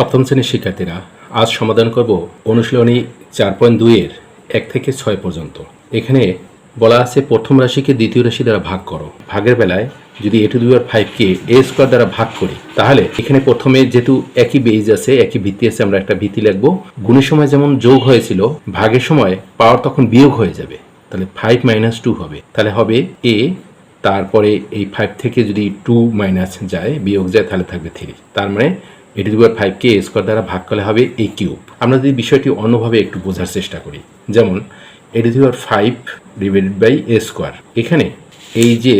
সপ্তম শ্রেণির শিক্ষার্থীরা, আজ সমাধান করব অনুশীলনী চার পয়েন্ট দুইয়ের এক থেকে ছয় পর্যন্ত। এখানে বলা আছে, প্রথম রাশিকে দ্বিতীয় রাশি দ্বারা ভাগ করো। ভাগের বেলায় যদি এ টু দুই আর ফাইভকে এ স্কোয়ার দ্বারা ভাগ করি, তাহলে এখানে প্রথমে যেহেতু একই বেজ আছে, একই ভিত্তি আছে, আমরা একটা ভিত্তি লিখব। গুণের সময় যেমন যোগ হয়েছিল, ভাগের সময় পাওয়ার তখন বিয়োগ হয়ে যাবে। তাহলে ফাইভ মাইনাস টু হবে। তাহলে হবে এ তারপরে এই ফাইভ থেকে যদি টু মাইনাস যায়, বিয়োগ যায়, তাহলে থাকবে থ্রি তার মানে এ টু দিবার ফাইভকে এ স্কোয়ার দ্বারা ভাগ করলে হবে এ কিউব আমরা যদি বিষয়টি অন্যভাবে একটু বোঝার চেষ্টা করি, যেমন A to the power five divided by A square এখানে এই যে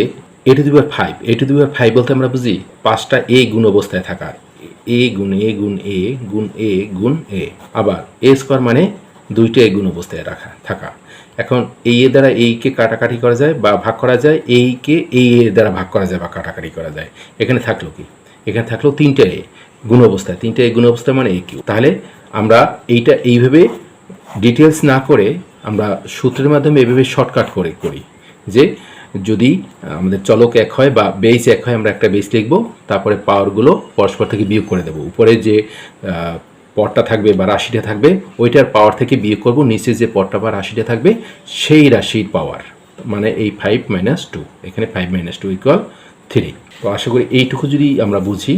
A to the power five A to the power five বলতে আমরা বুঝি পাঁচটা এ গুণ অবস্থায় থাকা। এ গুণ এ গুণ এ গুণ এ গুণ এ আবার এ স্কোয়ার মানে দুইটা এ গুণ অবস্থায় রাখা, থাকা। এখন এই এ দ্বারা এইকে কাটাকাটি করা যায় বা ভাগ করা যায় এইকে এই এ দ্বারা ভাগ করা যায় বা কাটাকাটি করা যায়। এখানে থাকল কি? এখানে থাকল তিনটে এ গুণ অবস্থায় তিনটে এই গুণ অবস্থায় মানে এ কিউ তাহলে আমরা এইটা এইভাবে ডিটেলস না করে আমরা সূত্রের মাধ্যমে এভাবে শর্টকাট করে করি যে যদি আমাদের চলক এক হয় বা বেস এক হয়, আমরা একটা বেস লিখব, তারপরে পাওয়ারগুলো পরস্পর থেকে বিয়োগ করে দেবো। উপরে যে পটটা থাকবে বা রাশিটা থাকবে, ওইটার পাওয়ার থেকে বিয়োগ করব, নিচে যে পটটা বা রাশিটা থাকবে, সেই রাশির পাওয়ার মানে এই ফাইভ মাইনাস টু এখানে five minus two equal three তো আশা করি এইটুকু যদি আমরা বুঝি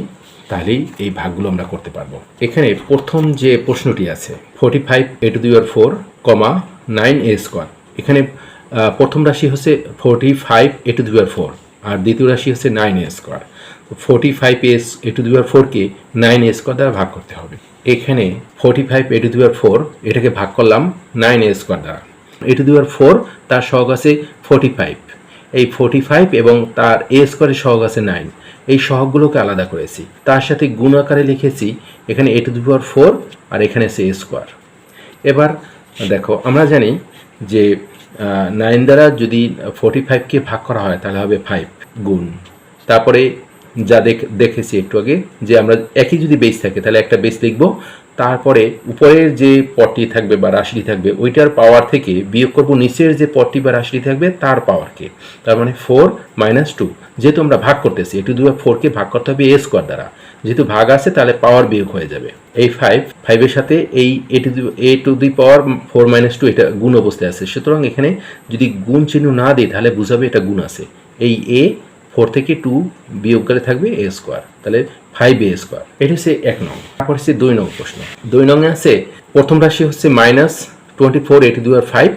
তাহলেই এই ভাগগুলো আমরা করতে পারব। এখানে প্রথম যে প্রশ্নটি আছে forty five A to the power four comma nine A square এখানে প্রথম রাশি হচ্ছে forty five A to the power four আর দ্বিতীয় রাশি হচ্ছে nine A square forty five S A to the power ফোরকে নাইন এ স্কোয়ার দ্বারা ভাগ করতে হবে। এখানে forty five A to the power four এটাকে ভাগ করলাম নাইন এ স্কোয়ার দ্বারা। এ টু দিওয়ার ফোর তার সহগ আছে ফোর্টি ফাইভ এই ফোর্টি ফাইভ এবং তার এ স্কোয়ারের সহগ আছে নাইন এই সহগগুলোকে আলাদা করেছি। তার সাথে গুণ আকারে লিখেছি, এখানে এ টু দি পাওয়ার ফোর আর এখানে সে স্কোয়ার এবার দেখো, আমরা জানি যে নাইন দ্বারা যদি ফোর্টি ফাইভকে ভাগ করা হয়, তাহলে হবে ফাইভ গুণ। তারপরে যা দেখ, দেখেছি একটু আগে, যে আমরা একই যদি বেস থাকে, তাহলে একটা বেস লিখব তারপরে উপরের যে পটটি থাকবে বা রাশিটি থাকবে, ওইটার পাওয়ার থেকে বিয়োগ করব, নিচের যে পটটি বা রাশিটি থাকবে, তার পাওয়ারকে তার মানে ফোর মাইনাস টু যেহেতু আমরা ভাগ করতেছি, একটু দু ফোরকে ভাগ করতে হবে এ স্কোয়ার দ্বারা। যেহেতু ভাগ আছে, তাহলে পাওয়ার বিয়োগ হয়ে যাবে। এই ফাইভ ফাইভের সাথে এই A to A to the power four minus two এটা গুণ অবস্থায় আছে। সুতরাং এখানে যদি গুণ চিহ্ন না দিই, তাহলে বুঝাবে এটা গুণ আছে। এই এ ফোর থেকে টু বিয়োগ করে থাকবে এ স্কোয়ার। তাহলে ফাইভ এ স্কোয়ার। এটা হচ্ছে এক নং। তারপর হচ্ছে দুই নং প্রশ্ন। দুই নংয়ে আছে, প্রথম রাশি হচ্ছে মাইনাস টোয়েন্টি ফোর এটি দুই আর ফাইভ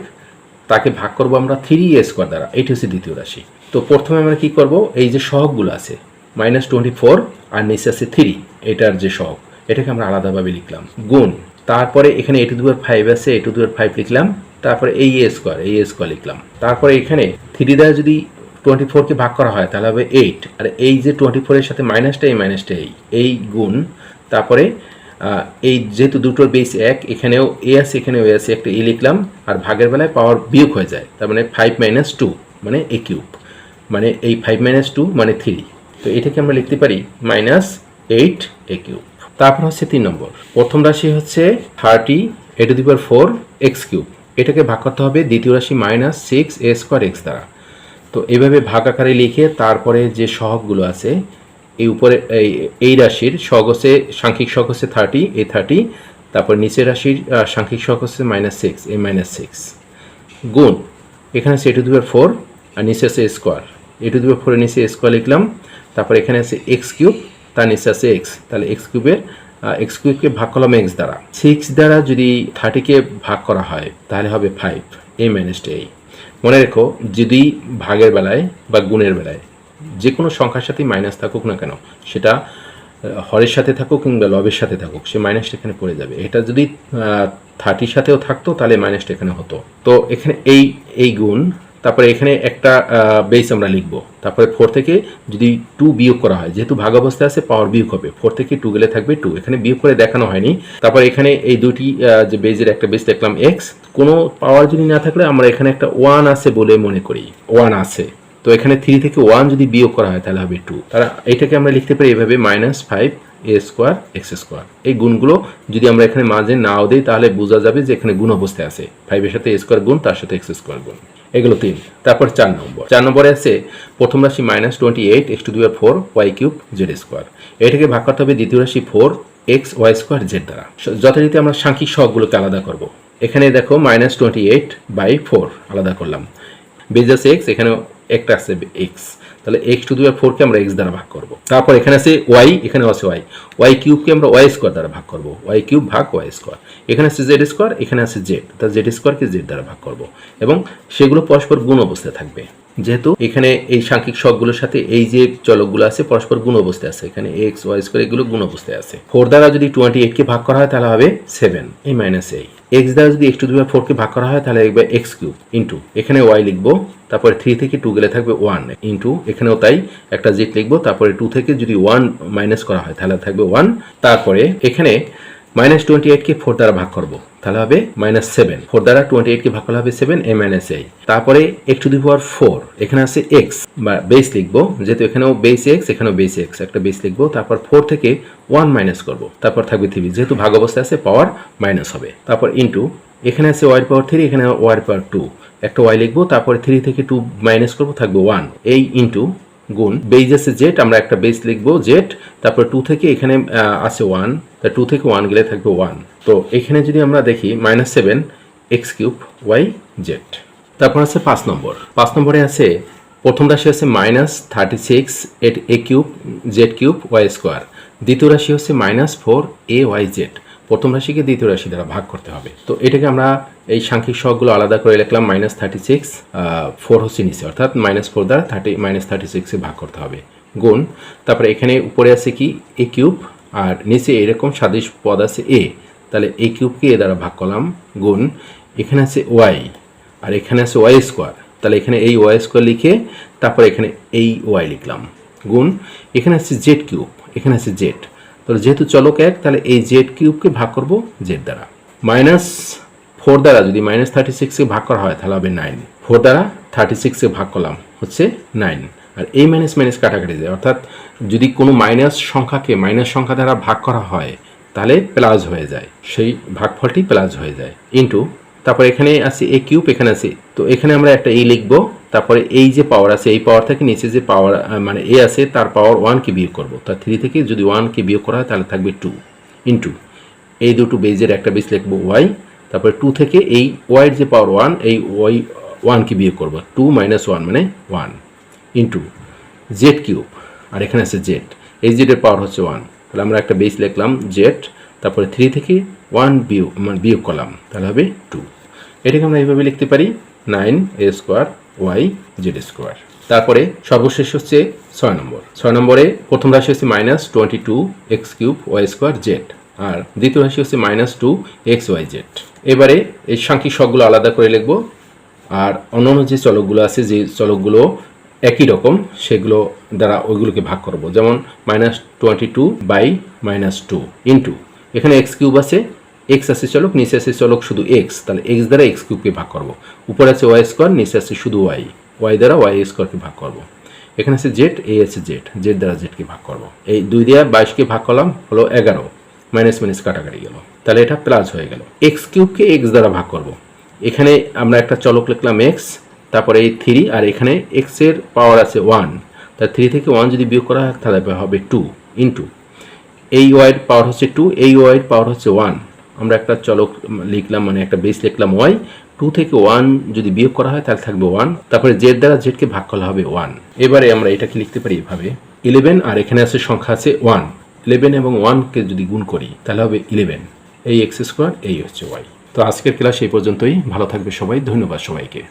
তাকে ভাগ করব আমরা থ্রি এ স্কোয়ার দ্বারা। এটি হচ্ছে দ্বিতীয় রাশি। তো প্রথমে আমরা কি করব? এই যে সহগগুলো আছে মাইনাস টোয়েন্টি ফোর আর নিচে আছে থ্রি এটার যে সহগ, এটাকে আমরা আলাদাভাবে লিখলাম। গুণ, তারপরে এখানে এটু দুয়ার ফাইভ আছে এটু দুয়ার ফাইভ লিখলাম, তারপরে এই এ স্কোয়ার, এই এ স্কোয়ার লিখলাম। তারপরে এখানে থ্রি দ্বারা যদি টোয়েন্টি ফোরকে ভাগ করা হয়, তাহলে হবে এইট আর এই যে টোয়েন্টি ফোরের সাথে মাইনাসটা এই মাইনাসটা এই এই গুণ, তারপরে এই যেহেতু দুটোর বেস এক, এখানেও এ আছে, এখানেও এ আছে, একটা এ লিখলাম, আর ভাগের বেলায় পাওয়ার বিয়োগ হয়ে যায়, তার মানে ফাইভ মাইনাস টু মানে এ কিউব মানে এই ফাইভ মাইনাস টু মানে থ্রি তো এটাকে আমরা লিখতে পারি মাইনাস এইট এ কিউব তারপর হচ্ছে তিন নম্বর, প্রথম রাশি হচ্ছে thirty A to the power four X cube এটাকে ভাগ করতে হবে দ্বিতীয় রাশি minus six A square X দ্বারা। তো এভাবে ভাগ আকারে লিখে তারপরে যে সহগগুলো আছে, এই উপরে, এই এই রাশির সহগ হচ্ছে সাংখ্যিক সহগ হচ্ছে থার্টি এ থার্টি তারপর নিচের রাশির সাংখ্যিক সহগ হচ্ছে minus six A minus six গুণ, এখানে আছে টু দুয়ার ফোর আর নিচে আছে স্কোয়ার এ টু দুয়ার ফোরের নিচে স্কোয়ার লিখলাম, তারপর এখানে আছে এক্স কিউব তার নিচে আছে এক্স তাহলে এক্স কিউবের এক্স কিউবকে ভাগ করলাম এক্স দ্বারা। সিক্স দ্বারা যদি থার্টিকে ভাগ করা হয়, তাহলে হবে ফাইভ এ মাইনাস এ মনে রেখো যদি ভাগের বেলায় বা গুণের বেলায় যে কোনো সংখ্যার সাথেই মাইনাস থাকুক না কেন, সেটা হরের সাথে থাকুক কিংবা লবের সাথে থাকুক, সে মাইনাসটা এখানে পড়ে যাবে। এটা যদি থার্টির সাথেও থাকতো, তাহলে মাইনাসটা এখানে হতো। তো এখানে এই এই গুণ, তারপরে এখানে একটা বেস আমরা লিখব। তারপরে ফোর থেকে যদি টু বিয়োগ করা হয়, যেহেতু ভাগ অবস্থায় আছে পাওয়ার বিয়োগ হবে। ফোর থেকে টু গেলে থাকবে টু এখানে বিয়োগ করে দেখানো হয়নি। তারপর এখানে এই দুটি যে বেজের একটা বেস দেখলাম এক্স কোনো পাওয়ার যদি না থাকলে আমরা এখানে একটা ওয়ান আছে বলে মনে করি। ওয়ান আছে। তো এখানে থ্রি থেকে ওয়ান যদি বিয়োগ করা হয় তাহলে হবে টু তারা এটাকে আমরা লিখতে পারি এভাবে minus five A square X square এই গুণগুলো যদি আমরা এখানে মাঝে নাও দিই তাহলে বোঝা যাবে যে এখানে গুণ অবস্থায় আছে। ফাইভের সাথে এ স্কোয়ার গুণ, তার সাথে এক্স স্কোয়ার গুণ। এগুলো তিন। তারপর চার নম্বর। চার নম্বরে আছে প্রথম রাশি minus twenty eight X to the power four Y cube Z square এটাকে ভাগ করতে হবে দ্বিতীয় রাশি four X Y square Z দ্বারা। যথারীতি আমরা সাংখ্যিক সহগগুলোকে আলাদা করব। এখানে দেখো minus twenty eight by four আলাদা করলাম। বেজ আছে এক্স এখানে একটা আছে এক্স তাহলে এক্স টু দুই ফোরকে আমরা এক্স দ্বারা ভাগ করব। তারপর এখানে আছে ওয়াই এখানে আছে ওয়াই ওয়াই কিউবকে আমরা ওয়াই স্কোয়ার দ্বারা ভাগ করব। ওয়াই কিউব ভাগ ওয়াই স্কোয়ার এখানে আছে জেড স্কোয়ার এখানে আছে জেড তাহলে জেড স্কোয়ারকে জেড দ্বারা ভাগ করব। এবং সেগুলো পরস্পর গুণ অবস্থায় থাকবে। যেহেতু এখানে এই সাংখ্যিক শখগুলোর সাথে এই যে চলকগুলো আছে, পরস্পর গুণ অবস্থায় আছে। এখানে এক্স ওয়াই স্কোয়ার এগুলো গুণ অবস্থায় আছে। ফোর দ্বারা যদি টোয়েন্টি এইটকে ভাগ করা হয়, তাহলে হবে সেভেন এই মাইনাস এই এক্স দ্বারা যদি এক্স টু দুই ফোরকে ভাগ করা হয়, তাহলে লিখবে এক্স কিউব ইন্টু এখানে ওয়াই লিখব, তারপরে থ্রি থেকে টু গেলে থাকবে ওয়ান ইন্টু এখানেও তাই একটা জেট লিখব, তারপরে টু থেকে যদি ওয়ান মাইনাস করা হয়, তাহলে থাকবে ওয়ান তারপরে এখানে মাইনাস টোয়েন্টি এইটকে ফোর দ্বারা ভাগ করব। তাহলে হবে মাইনাস সেভেন ফোর দ্বারা টোয়েন্টি এইটকে ভাগ করলে হবে সেভেন এ মাইনাস এই তারপরে X to the power four এখানে আছে এক্স বা বেস লিখব, যেহেতু এখানেও বেস এক্স এখানেও বেস এক্স একটা বেস লিখব, তারপর ফোর থেকে ওয়ান মাইনাস করব। তারপর থাকবে থ্রি যেহেতু ভাগ অবস্থায় আছে পাওয়ার মাইনাস হবে। তারপর ইন্টু এখানে আছে ওয়াই পাওয়ার থ্রি এখানে ওয়াই পাওয়ার টু একটা ওয়াই লিখব, তারপরে থ্রি থেকে টু মাইনাস করব, থাকবে ওয়ান এই ইন্টু গুণ বেজ আছে জেড আমরা একটা বেস লিখব জেড তারপর টু থেকে এখানে আছে ওয়ান তা টু থেকে ওয়ান গেলে থাকবে ওয়ান তো এখানে যদি আমরা দেখি minus seven X cube Y Z তারপর আছে পাঁচ নম্বর। পাঁচ নম্বরে আছে, প্রথম রাশি আছে minus thirty six at A cube Z cube Y square দ্বিতীয় রাশি হচ্ছে minus four A Y Z প্রথম রাশিকে দ্বিতীয় রাশি দ্বারা ভাগ করতে হবে। তো এটাকে আমরা এই সাংখ্যিক সহগগুলো আলাদা করে লিখলাম মাইনাস থার্টি সিক্স ফোর হচ্ছে নিচে, অর্থাৎ মাইনাস ফোর দ্বারা থার্টি মাইনাস থার্টি সিক্সে ভাগ করতে হবে। গুণ, তারপরে এখানে উপরে আছে কি? এ কিউব আর নিচে এরকম সাদৃশ পদ আছে এ তাহলে এ কিউবকে এ দ্বারা ভাগ করলাম, গুণ, এখানে আছে ওয়াই আর এখানে আছে ওয়াই স্কোয়ার তাহলে এখানে এই ওয়াই স্কোয়ার লিখে তারপরে এখানে এই ওয়াই লিখলাম। গুণ, এখানে আছে জেড কিউব এখানে আছে জেড তাহলে যেহেতু চলক এক, তাহলে এই জেড কিউবকে ভাগ করব জেড দ্বারা। মাইনাস ফোর দ্বারা, যদি মাইনাস থার্টি সিক্সকে ভাগ করা হয়, তাহলে হবে নাইন ফোর দ্বারা থার্টি সিক্সকে ভাগ করলাম, হচ্ছে নাইন আর এই মাইনাস মাইনাস কাটাকাটি যায়, অর্থাৎ যদি কোনো মাইনাস সংখ্যাকে মাইনাস সংখ্যা দ্বারা ভাগ করা হয়, তাহলে প্লাস হয়ে যায়। সেই ভাগফলটি প্লাস হয়ে যায়। ইন্টু তারপর এখানে আছে এ কিউব এখানে আছে, তো এখানে আমরা একটা এ লিখব। তারপরে এই যে পাওয়ার আছে, এই পাওয়ার থেকে নিচে যে পাওয়ার মানে এ আছে, তার পাওয়ার ওয়ানকে বিয়োগ করব। তার থ্রি থেকে যদি ওয়ানকে বিয়োগ করা হয়, তাহলে থাকবে টু ইন্টু এই দুটো বেজের একটা বেজ লিখব ওয়াই তারপরে টু থেকে এই ওয়াইয়ের যে পাওয়ার ওয়ান এই ওয়াই ওয়ানকে বিয়োগ করব। টু মাইনাস ওয়ান মানে ওয়ান ইন্টু জেড কিউব আর এখানে আছে জেড এই জেডের পাওয়ার হচ্ছে ওয়ান তাহলে আমরা একটা বেস লিখলাম জেড তারপরে থ্রি থেকে ওয়ান বিয়োগ মানে বিয়োগ করলাম, তাহলে হবে টু এটাকে আমরা এইভাবে লিখতে পারি nine A square Y Z square. তারপরে সর্বশেষ হচ্ছে ছয় নম্বর। ছয় নম্বরে প্রথম রাশি হচ্ছে minus twenty two X cube Y square Z আর দ্বিতীয় রাশি হচ্ছে minus two X Y Z. এবারে এই সাংখ্যিক সবগুলো আলাদা করে লিখব আর অন্যান্য যে চলকগুলো আছে, যে চলকগুলো একই রকম, সেগুলো দ্বারা ওইগুলোকে ভাগ করব। যেমন minus twenty two by minus two into. এখানে এক্স কিউব আছে এক্স আছে চলক নিচে আছে চলক, শুধু এক্স, তাহলে এক্স দ্বারা এক্স কিউবকে ভাগ করব। উপরে আছে ওয়াই স্কোয়ার নিচে আছে শুধু ওয়াই। ওয়াই দ্বারা ওয়াই স্কোয়ারকে ভাগ করব। এখানে আছে জেড, এ আছে জেড জেড দ্বারা জেডকে ভাগ করব। এই দুই দিয়ে বাইশকে ভাগ করলাম, হলো এগারো মাইনাস মাইনাস কাটাকাটি গেল। তাহলে এটা প্লাস হয়ে গেল। এক্স কিউবকে এক্স দ্বারা ভাগ করব। এখানে আমরা একটা চলক লিখলাম এক্স, তারপরে এই থ্রি আর এখানে এক্সের পাওয়ার আছে ওয়ান তা থ্রি থেকে ওয়ান যদি বিয়োগ করা হয়, তাহলে হবে টু ইন্টু এই ওয়াইয়ের পাওয়ার হচ্ছে টু এই ওয়াইয়ের পাওয়ার হচ্ছে ওয়ান আমরা একটা চলক লিখলাম মানে একটা বেস লিখলাম ওয়াই টু থেকে ওয়ান যদি বিয়োগ করা হয় তাহলে থাকবে ওয়ান তারপরে জেড দ্বারা জেডকে ভাগ করা হবে ওয়ান এবারে আমরা এটাকে লিখতে পারি এভাবে ইলেভেন আর এখানে আছে সংখ্যা আছে ওয়ান ইলেভেন এবং ওয়ানকে যদি গুণ করি, তাহলে হবে ইলেভেন এই এক্স স্কোয়ার এই হচ্ছে ওয়াই তো আজকের ক্লাস এই পর্যন্তই। ভালো থাকবে সবাই। ধন্যবাদ সবাইকে।